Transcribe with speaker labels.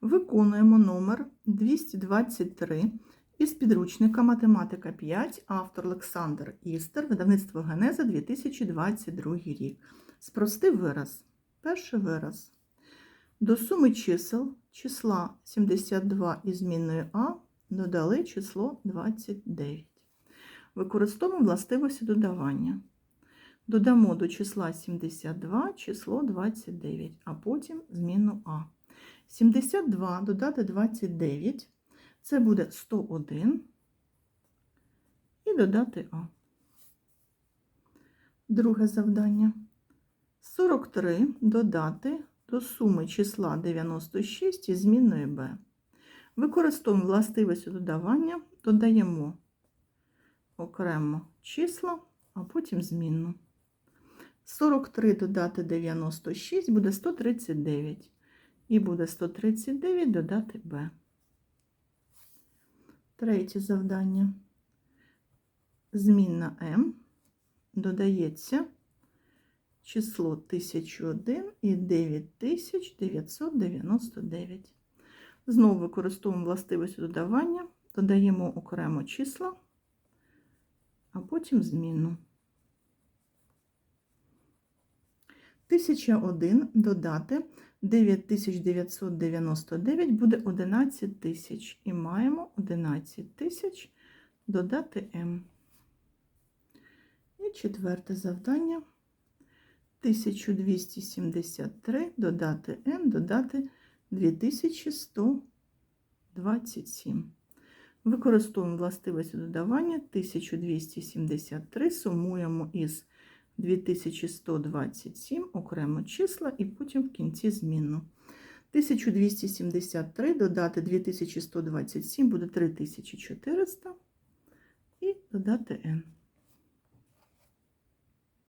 Speaker 1: Виконуємо номер 223 із підручника Математика 5, автор Олександр Істер, видавництво Генеза 2022 рік. Спростив вираз. Перший вираз. До суми чисел числа 72 із змінною А додали число 29. Використовуємо властивості додавання. Додамо до числа 72 число 29, а потім зміну А. 72 додати 29 це буде 101 і додати А. Друге завдання. 43 додати до суми числа 96 із змінною b. Використовуємо властивості додавання, додаємо окремо числа, а потім змінну. 43 додати 96 буде 139. І буде 139 додати b. Третє завдання. Змінна m додається число 1001 і 9999. Знову використовуємо властивість додавання, додаємо окремо числа, а потім змінну. 1001 додати 9999 буде 11 тисяч. І маємо 11 тисяч додати М. І четверте завдання. 1273 додати М, додати 2127. Використовуємо властивості додавання 1273, сумуємо із 2127 окремо числа і потім в кінці змінну. 1273 додати 2127 буде 3400 і додати n.